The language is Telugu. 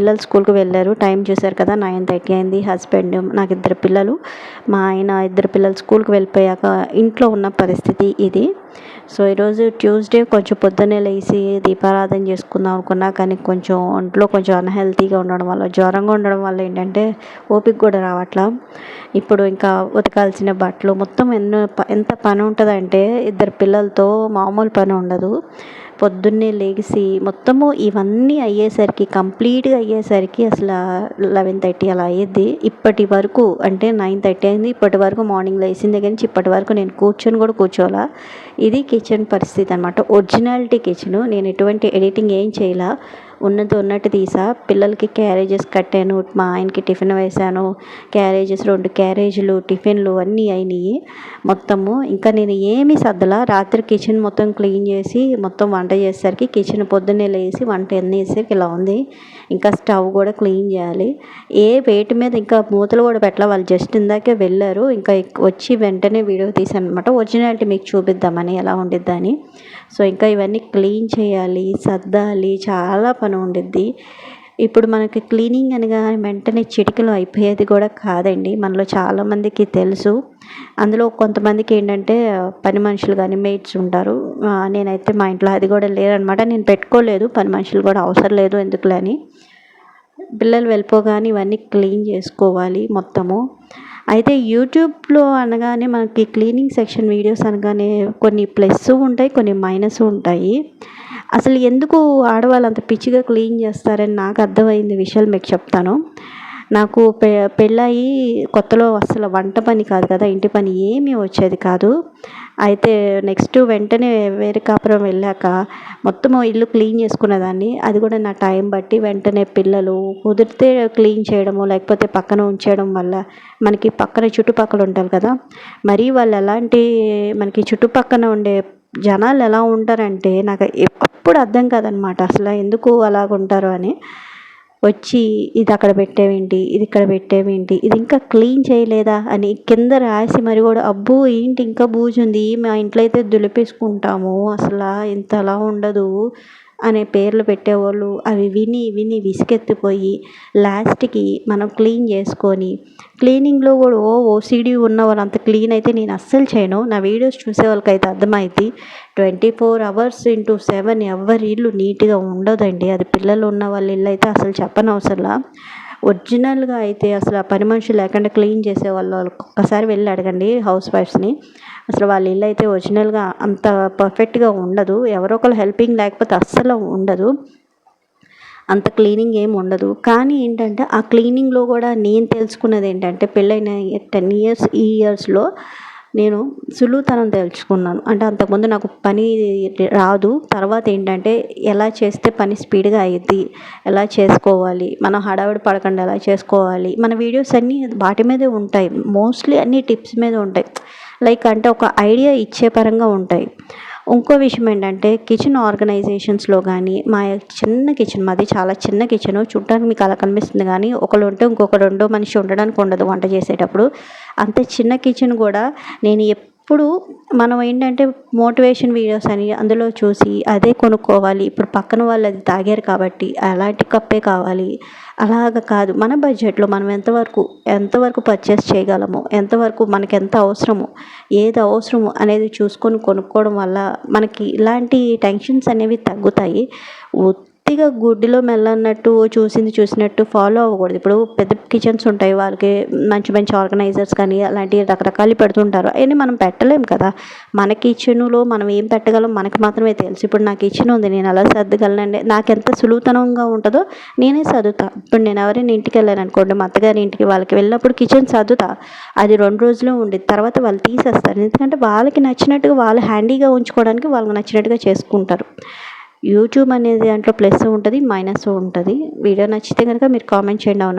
పిల్లలు స్కూల్కి వెళ్ళారు. టైం చూశారు కదా నైన్ థర్టీ అయింది. హస్బెండ్ నాకు ఇద్దరు పిల్లలు. మా ఆయన ఇద్దరు పిల్లలు స్కూల్కి వెళ్ళిపోయాక ఇంట్లో ఉన్న పరిస్థితి ఇది. సో ఈరోజు ట్యూస్డే కొంచెం పొద్దున్నే లేచి దీపారాధన చేసుకుందాం అనుకున్నా కానీ కొంచెం ఒంట్లో కొంచెం అన్హెల్తీగా ఉండడం వల్ల జ్వరంగా ఉండడం వల్ల ఏంటంటే ఓపిక కూడా రావట్లా. ఇప్పుడు ఇంకా ఉతకాల్సిన బట్టలు మొత్తం ఎన్నో ఎంత పని ఉంటుందంటే ఇద్దరు పిల్లలతో మామూలు పని ఉండదు. పొద్దున్నే లేచి మొత్తము ఇవన్నీ అయ్యేసరికి కంప్లీట్గా అయ్యేసరికి అసలు లెవెన్ థర్టీ అలా అయ్యేది ఇప్పటి వరకు అంటే నైన్ థర్టీ అయింది. ఇప్పటి వరకు మార్నింగ్ లేచిన దగ్గర నుంచి ఇప్పటి వరకు నేను కూర్చొని కూడా కూర్చోవాలా ఇది కిచెన్ పరిస్థితి అనమాట ఒరిజినాలిటీ కిచెన్ నేను ఎటువంటి ఎడిటింగ్ ఏం చేయాల. ఉన్నది ఉన్నట్టు తీసా. పిల్లలకి క్యారేజెస్ కట్టాను మా ఆయనకి టిఫిన్ వేశాను క్యారేజెస్ రెండు క్యారేజీలు టిఫిన్లు అన్నీ అయినాయి. మొత్తము ఇంకా నేను ఏమీ సర్దలా. రాత్రి కిచెన్ మొత్తం క్లీన్ చేసి మొత్తం వంట చేసేసరికి కిచెన్ పొద్దున్నే లేచి వంట అన్నీ వేసేసరికి ఇలా ఉంది. ఇంకా స్టవ్ కూడా క్లీన్ చేయాలి. ఏ వేటి మీద ఇంకా మూతలు కూడా పెట్టాల. వాళ్ళు జస్ట్ ఇందాకే వెళ్ళారు. ఇంకా వచ్చి వెంటనే వీడియో తీసాను అనమాట ఒరిజినాలిటీ మీకు చూపిద్దామని ఎలా ఉండిద్దని. సో ఇంకా ఇవన్నీ క్లీన్ చేయాలి సర్దాలి. చాలా పని ఉండిద్ది. ఇప్పుడు మనకి క్లీనింగ్ అనగా వెంటనే చిటికలో అయిపోయేది కూడా కాదండి. మనలో చాలామందికి తెలుసు. అందులో కొంతమందికి ఏంటంటే పని మనుషులు కానీ మేట్స్ ఉంటారు. నేనైతే మా ఇంట్లో అది కూడా లేదనమాట. నేను పెట్టుకోలేదు. పని మనుషులు కూడా అవసరం లేదు ఎందుకులే అని. పిల్లలు వెళ్ళిపోగానే ఇవన్నీ క్లీన్ చేసుకోవాలి మొత్తము. అయితే యూట్యూబ్లో అనగానే మనకి క్లీనింగ్ సెక్షన్ వీడియోస్ అనగానే కొన్ని ప్లస్ ఉంటాయి కొన్ని మైనస్ ఉంటాయి. అసలు ఎందుకు ఆడవాళ్ళు అంత పిచ్చిగా క్లీన్ చేస్తారని నాకు అర్థమైంది విషయాలు మీకు చెప్తాను. నాకు పె పెళ్ళయి కొత్తలో అసలు వంట పని కాదు కదా ఇంటి పని ఏమీ వచ్చేది కాదు. అయితే నెక్స్ట్ వెంటనే వేరే కాపురం వెళ్ళాక మొత్తం ఇల్లు క్లీన్ చేసుకునేదాన్ని. అది కూడా నా టైం బట్టి వెంటనే పిల్లలు కుదిరితే క్లీన్ చేయడము లేకపోతే పక్కన ఉంచడం వల్ల మనకి పక్కన చుట్టుపక్కల ఉంటారు కదా మరి వాళ్ళు ఎలాంటి మనకి చుట్టుపక్కన ఉండే జనాలు ఎలా ఉంటారంటే నాకు ఎప్పుడు అర్థం కాదనమాట. అసలు ఎందుకు అలాగుంటారు అని. వచ్చి ఇది అక్కడ పెట్టేవేంటి? ఇది ఇక్కడ పెట్టేవేంటి? ఇది ఇంకా క్లీన్ చేయలేదా? అని కింద రాసి మరి కూడా అబ్బో ఏంటి ఇంకా బూజు ఉంది? మా ఇంట్లో అయితే దులిపేసుకుంటాము. అసలు ఇంతలా ఉండదు. అనే పేర్లు పెట్టేవాళ్ళు. అవి విని విని విసుగెత్తిపోయి లాస్ట్కి మనం క్లీన్ చేసుకొని క్లీనింగ్లో కూడా ఓ ఓసిడి ఉన్న వాళ్ళు అంత క్లీన్ అయితే నేను అస్సలు చేయను. నా వీడియోస్ చూసే వాళ్ళకైతే అర్థమైంది twenty four hours into seven ఎవరి ఇల్లు నీట్గా ఉండదండి. అది పిల్లలు ఉన్న వాళ్ళ ఇల్లు అయితే అసలు చెప్పనవసరంలా. ఒరిజినల్గా అయితే అసలు ఆ పని మనిషి లేకుండా క్లీన్ చేసే వాళ్ళు ఒక్కసారి వెళ్ళి అడగండి హౌస్ వైఫ్స్ని. అసలు వాళ్ళ ఇల్లు అయితే ఒరిజినల్గా అంత పర్ఫెక్ట్గా ఉండదు. ఎవరో ఒకరు హెల్పింగ్ లేకపోతే అస్సలు ఉండదు. అంత క్లీనింగ్ ఏమి ఉండదు. కానీ ఏంటంటే ఆ క్లీనింగ్లో కూడా నేను తెలుసుకున్నది ఏంటంటే పెళ్ళైన టెన్ ఇయర్స్ ఈ ఇయర్స్లో నేను సులువుతనం తెలుసుకున్నాను. అంటే అంతకుముందు నాకు పని రాదు. తర్వాత ఏంటంటే ఎలా చేస్తే పని స్పీడ్గా అయ్యిద్ది ఎలా చేసుకోవాలి మనం హడావిడి పడకుండా ఎలా చేసుకోవాలి. మన వీడియోస్ అన్నీ వాటి మీదే ఉంటాయి. మోస్ట్లీ అన్ని టిప్స్ మీద ఉంటాయి. లైక్ అంటే ఒక ఐడియా ఇచ్చే పరంగా ఉంటాయి. ఇంకో విషయం ఏంటంటే కిచెన్ ఆర్గనైజేషన్స్లో కానీ మా చిన్న కిచెన్ మాది చాలా చిన్న కిచెన్ చూడటానికి మీకు అలా కనిపిస్తుంది కానీ ఒకళ్ళు ఉంటే ఇంకొక రెండో మనిషి ఉండడానికి ఉండదు వంట చేసేటప్పుడు. అంత చిన్న కిచెన్ కూడా నేను ఇప్పుడు మనం ఏంటంటే మోటివేషన్ వీడియోస్ అని అందులో చూసి అదే కొనుక్కోవాలి. ఇప్పుడు పక్కన వాళ్ళు అది తాగారు కాబట్టి అలాంటి కప్పే కావాలి. అలాగ కాదు. మన బడ్జెట్లో మనం ఎంతవరకు ఎంతవరకు పర్చేస్ చేయగలము ఎంతవరకు మనకి ఎంత అవసరము ఏది అవసరము అనేది చూసుకొని కొనుక్కోవడం వల్ల మనకి ఇలాంటి టెన్షన్స్ అనేవి తగ్గుతాయి. పూర్తిగా గుడ్డిలో మెల్లన్నట్టు చూసింది చూసినట్టు ఫాలో అవ్వకూడదు. ఇప్పుడు పెద్ద కిచెన్స్ ఉంటాయి వాళ్ళకి మంచి మంచి ఆర్గనైజర్స్ కానీ అలాంటివి రకరకాలు పెడుతుంటారు. అవన్నీ మనం పెట్టలేం కదా. మన కిచెన్లో మనం ఏం పెట్టగలం మనకి మాత్రమే తెలుసు. ఇప్పుడు నా కిచెన్ ఉంది నేను అలా సర్దగలనండి నాకు ఎంత సులువుతనంగా ఉంటుందో నేనే సర్దుతా. ఇప్పుడు నేను ఎవరైనా ఇంటికి వెళ్ళాను అనుకోండి మా అత్తగారి ఇంటికి వాళ్ళకి వెళ్ళినప్పుడు కిచెన్ సర్దుతా. అది రెండు రోజులు ఉండి తర్వాత వాళ్ళు తీసేస్తారు. ఎందుకంటే వాళ్ళకి నచ్చినట్టుగా వాళ్ళు హ్యాండీగా ఉంచుకోవడానికి వాళ్ళకి నచ్చినట్టుగా చేసుకుంటారు. యూట్యూబ్ అనేది దాంట్లో ప్లస్ ఉంటుంది మైనస్ ఉంటుంది. వీడియో నచ్చితే కనుక మీరు కామెంట్ చేయండి అవునా?